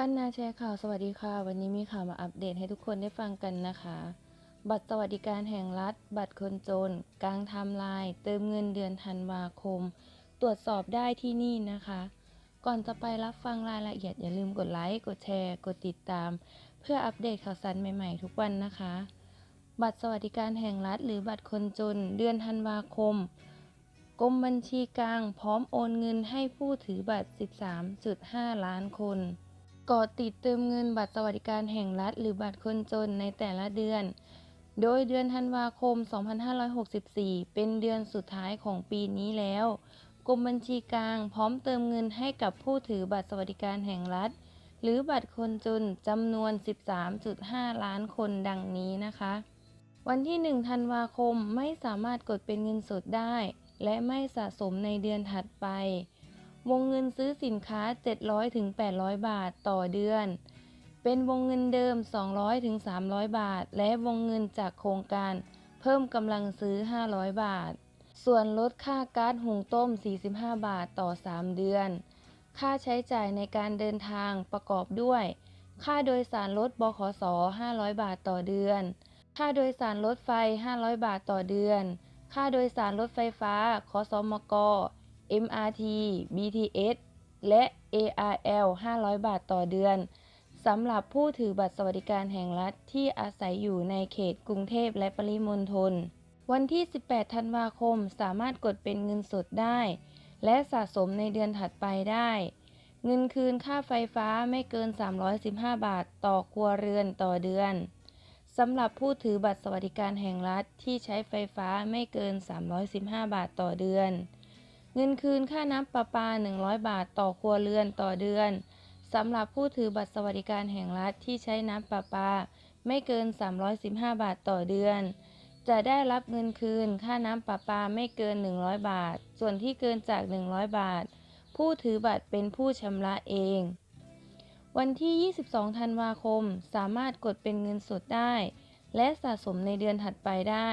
บ้านนาแชร์ข่าวสวัสดีค่ะ วันนี้มีข่าวมาอัปเดตให้ทุกคนได้ฟังกันนะคะ บัตรสวัสดิการแห่งรัฐ บัตรคนจน กลางทม์ไลน์เติมเงินเดือนธันวาคม ตรวจสอบได้ที่นี่นะคะ ก่อนจะไปรับฟังรายละเอียดอย่าลืมกดไลค์กดแชร์ กดติดตาม เพื่ออัปเดตข่าวสารใหม่ๆ ทุกวันนะคะ บัตรสวัสดิการแห่งรัฐ หรือบัตรคนจน เดือนธันวาคมกรมบัญชีกลาง พร้อมโอนเงินให้ผู้ถือบัตร 13.5 ล้านคน ก่อติดเติมเงินบัตรสวัสดิการแห่งรัฐ หรือบัตรคนจนในแต่ละเดือน โดยเดือนธันวาคม 2564 เป็นเดือนสุดท้ายของปีนี้แล้ว กรมบัญชีกลางพร้อมเติมเงินให้กับผู้ถือบัตรสวัสดิการแห่งรัฐ หรือบัตรคนจนจำนวน 13.5 ล้านคนดังนี้นะคะ วันที่ 1 ธันวาคมไม่สามารถกดเป็นเงินสดได้ และไม่สะสมในเดือนถัดไป วงเงินซื้อสินค้า 700ถึง800 บาทต่อเดือน เป็นวงเงินเดิม 200ถึง300 บาท และวงเงินจากโครงการ เพิ่มกำลังซื้อ 500 บาท ส่วนลดค่าก๊าซหุงต้ม 45 บาทต่อ 3 เดือน ค่าใช้จ่ายในการเดินทางประกอบด้วย ค่าโดยสารรถบขส 500 บาทต่อเดือน ค่าโดยสารรถไฟ 500 บาทต่อเดือน ค่าโดยสารรถไฟฟ้าคสมก MRT BTS และ ARL 500 บาทต่อเดือนสำหรับผู้ถือบัตรสวัสดิการแห่งรัฐที่อาศัยอยู่ในเขตกรุงเทพและปริมณฑลวันที่ 18 ธันวาคมสามารถกดเป็นเงินสดได้ และสะสมในเดือนถัดไปได้ เงินคืนค่าไฟฟ้าไม่เกิน 315 บาทต่อครัวเรือนต่อเดือนสำหรับผู้ถือบัตรสวัสดิการแห่งรัฐที่ใช้ไฟฟ้าไม่เกิน 315 บาทต่อเดือน เงินคืนค่าน้ำประปา 100 บาทต่อครัวเรือนต่อเดือนสำหรับผู้ถือบัตรสวัสดิการแห่งรัฐที่ใช้น้ำประปา ไม่เกิน 315 บาทต่อเดือน จะได้รับเงินคืนค่าน้ำประปาไม่เกิน 100 บาท ส่วนที่เกินจาก 100 บาท ผู้ถือบัตรเป็นผู้ชำระเอง วันที่ 22 ธันวาคม สามารถกดเป็นเงินสดได้ และสะสมในเดือนถัดไปได้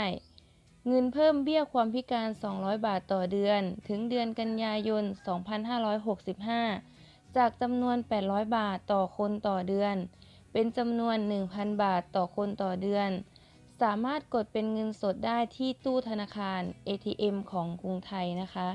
เงินเพิ่มเบี้ยความพิการ 200 บาทต่อเดือน ถึงเดือนกันยายน 2565 จากจำนวน 800 บาทต่อคนต่อเดือน เป็นจำนวน 1,000 บาทต่อคนต่อเดือน สามารถกดเป็นเงินสดได้ที่ตู้ธนาคาร ATM ของกรุงไทยนะคะ